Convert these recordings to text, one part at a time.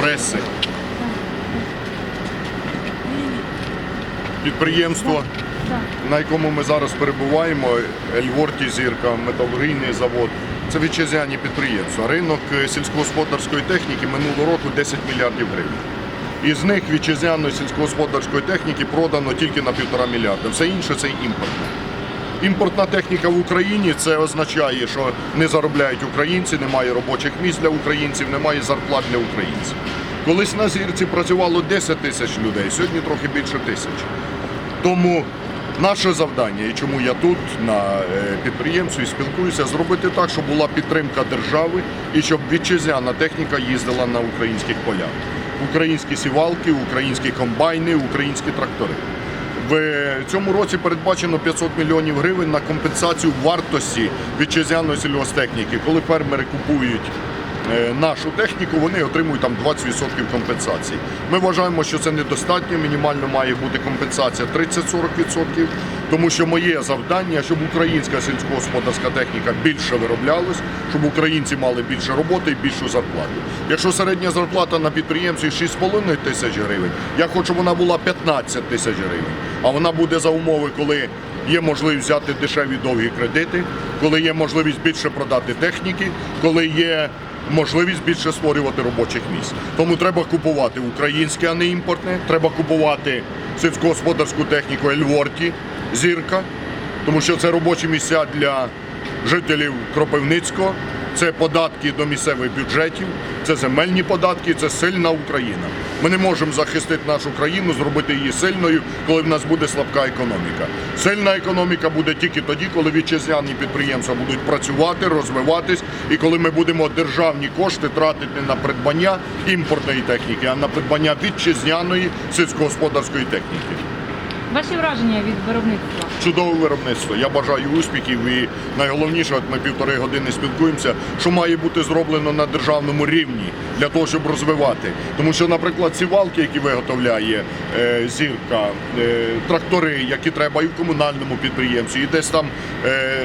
Преси. Підприємство, на якому ми зараз перебуваємо, Ельворті Зірка, металургійний завод. Це вітчизняні підприємства. Ринок е, сільськогосподарської техніки минулого року 10 мільярдів гривень. Із них вітчизняної сільськогосподарської техніки продано тільки на півтора мільярда. Все інше це імпортне. Імпортна техніка в Україні це означає, що не заробляють українці, немає робочих місць для українців, немає зарплат для українців. Колись на зірці працювало 10 тисяч людей, сьогодні трохи більше тисяч. Тому наше завдання, і чому я тут на е, підприємстві спілкуюся, зробити так, щоб була підтримка держави і щоб вітчизняна техніка їздила на українських полях. Українські сівалки, українські комбайни, українські трактори. В цьому році передбачено 500 мільйонів гривень на компенсацію вартості вітчизняної сільгосптехніки, Коли фермери купують нашу техніку, вони отримують там 20% компенсації. Ми вважаємо, що це недостатньо. Мінімально має бути компенсація 30-40%, тому що моє завдання, щоб українська сільськогосподарська техніка більше вироблялась, щоб українці мали більше роботи і більшу зарплату. Якщо середня зарплата на підприємстві 6,5 тисяч гривень, я хочу, вона була 15 тисяч гривень. А вона буде за умови, коли є можливість взяти дешеві довгі кредити, коли є можливість більше продати техніки, коли є можливість більше створювати робочих місць. Тому треба купувати українське, а не імпортне. Треба купувати сільськогосподарську техніку Ельворті, зірка, тому що це робочі місця для жителів Кропивницького, це податки до місцевих бюджетів, це земельні податки, це сильна Україна. Ми не можемо захистити нашу країну, зробити її сильною, коли в нас буде слабка економіка. Сильна економіка буде тільки тоді, коли вітчизняні підприємства будуть працювати, розвиватись, і коли ми будемо державні кошти тратити на придбання імпортної техніки, а на придбання вітчизняної сільськогосподарської техніки. Ваші враження від виробництва? Чудове виробництво. Я бажаю успіхів і найголовніше, от ми півтори години спілкуємося, що має бути зроблено на державному рівні для того, щоб розвивати. Тому що, наприклад, ці валки, які виготовляє е, зірка, е, трактори, які треба і в комунальному підприємстві, і десь там е,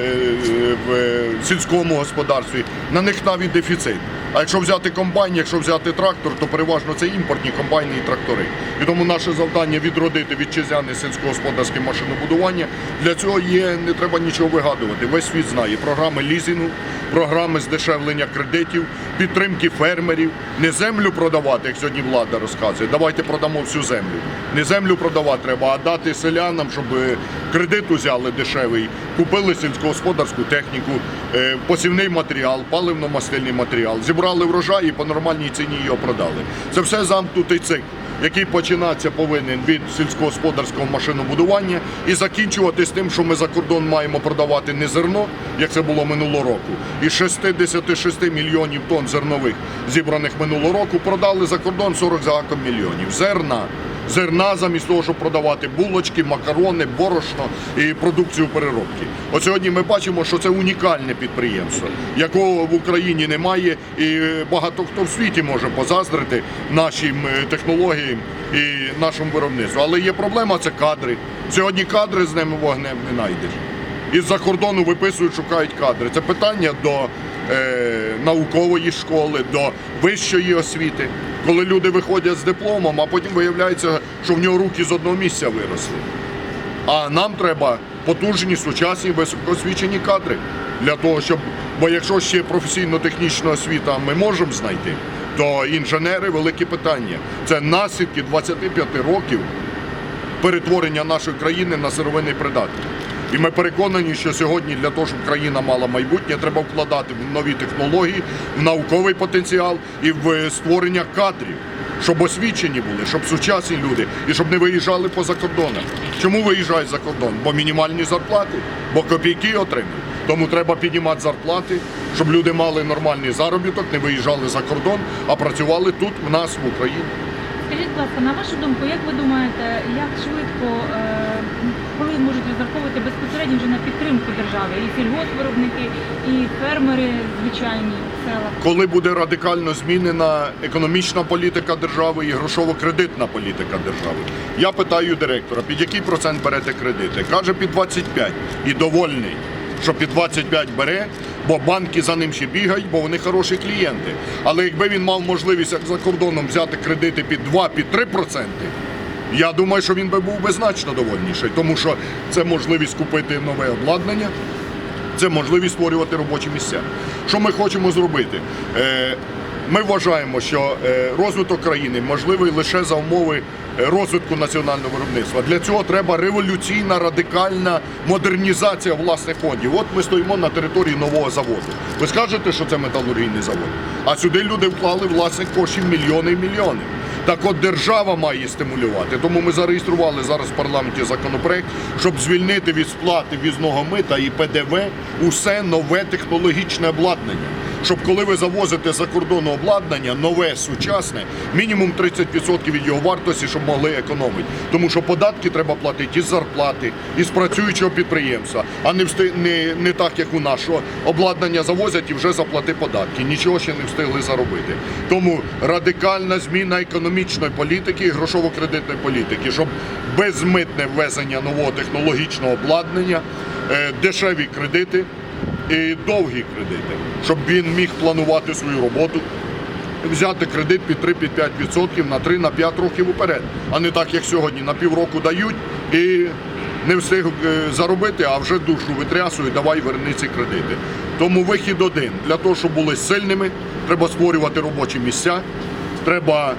в сільському господарстві, на них навіть дефіцит. А якщо взяти комбайн, якщо взяти трактор, то переважно це імпортні комбайни і трактори. І тому наше завдання відродити вітчизняне сільськогосподарське машинобудування. Для цього є не треба нічого вигадувати. Весь світ знає програми лізінгу, програми здешевлення кредитів, підтримки фермерів. Не землю продавати, як сьогодні влада розказує. Давайте продамо всю землю. Не землю продавати треба, а дати селянам, щоб кредит узяли дешевий, купили сільськогосподарську техніку, е, посівний матеріал, паливно-мастильний матеріал, зібрали врожай і по нормальній ціні його продали. Це все замкнутий цикл. Який починатися повинен від сільськогосподарського машинобудування і закінчувати з тим, що ми за кордон маємо продавати не зерно, як це було минулого року. Із 66 мільйонів тонн зернових, зібраних минулого року, продали за кордон 40 загаком мільйонів. Зерна зерна замість того, щоб продавати булочки, макарони, борошно і продукцію переробки. От сьогодні ми бачимо, що це унікальне підприємство, якого в Україні немає, і багато хто в світі може позаздрити нашим е, технологіям і нашому виробництву. Але є проблема це кадри. Сьогодні кадри з ними вогнем не знайдеш. Із-за кордону виписують, шукають кадри. Це питання до е, наукової школи, до вищої освіти. Коли люди виходять з дипломом, а потім виявляється, що в нього руки з одного місця виросли. А нам треба потужні, сучасні, високоосвічені кадри для того, щоб. Бо якщо ще професійно-технічна освіта ми можемо знайти, то інженери велике питання. Це наслідки 25 років перетворення нашої країни на сировинний придаток. І ми переконані, що сьогодні для того, щоб країна мала майбутнє, треба вкладати в нові технології, в науковий потенціал і в створення кадрів, щоб освічені були, щоб сучасні люди і щоб не виїжджали поза кордоном. Чому виїжджають за кордон? Бо мінімальні зарплати, бо копійки отримують. Тому треба піднімати зарплати, щоб люди мали нормальний заробіток, не виїжджали за кордон, а працювали тут, в нас, в Україні. Скажіть, будь ласка, на вашу думку, як ви думаєте, як швидко, е, коли можуть розраховувати безпосередньо вже на підтримку держави і сільгоспвиробники, і фермери звичайні в селах? Коли буде радикально змінена економічна політика держави і грошово-кредитна політика держави. Я питаю директора, під який процент берете кредити? Каже, під 25 і довольний. Що під 25 бере, Бо банки за ним ще бігають, бо вони хороші клієнти. Але якби він мав можливість як за кордоном взяти кредити під 2-3%, я думаю, що він би був би значно довольніший, тому що це можливість купити нове обладнання, це можливість створювати робочі місця. Що ми хочемо зробити? Ми вважаємо, що е, розвиток країни можливий лише за умови е, розвитку національного виробництва. Для цього треба революційна радикальна модернізація власних фондів. От ми стоїмо на території нового заводу. Ви скажете, що це металургійний завод? А сюди люди вклали власних коштів мільйони і мільйони. Так от держава має стимулювати. Тому ми зареєстрували зараз в парламенті законопроект, щоб звільнити від сплати візного мита і ПДВ усе нове технологічне обладнання. Щоб коли ви завозите за кордону обладнання, нове, сучасне, мінімум 30% від його вартості, щоб могли економити. Тому що податки треба платити із зарплати, із працюючого підприємства, а не, всти... не, не так, як у нас, що обладнання завозять і вже заплати податки. Нічого ще не встигли заробити. Тому радикальна зміна економічної політики і грошово-кредитної політики, щоб безмитне ввезення нового технологічного обладнання, е, дешеві кредити і довгі кредити, щоб він міг планувати свою роботу, взяти кредит під 3-5% на 3 на 5 років уперед, а не так, як сьогодні, на півроку дають і не встиг е, заробити, а вже душу витрясують, давай верни ці кредити. Тому вихід один. Для того, щоб були сильними, треба створювати робочі місця, треба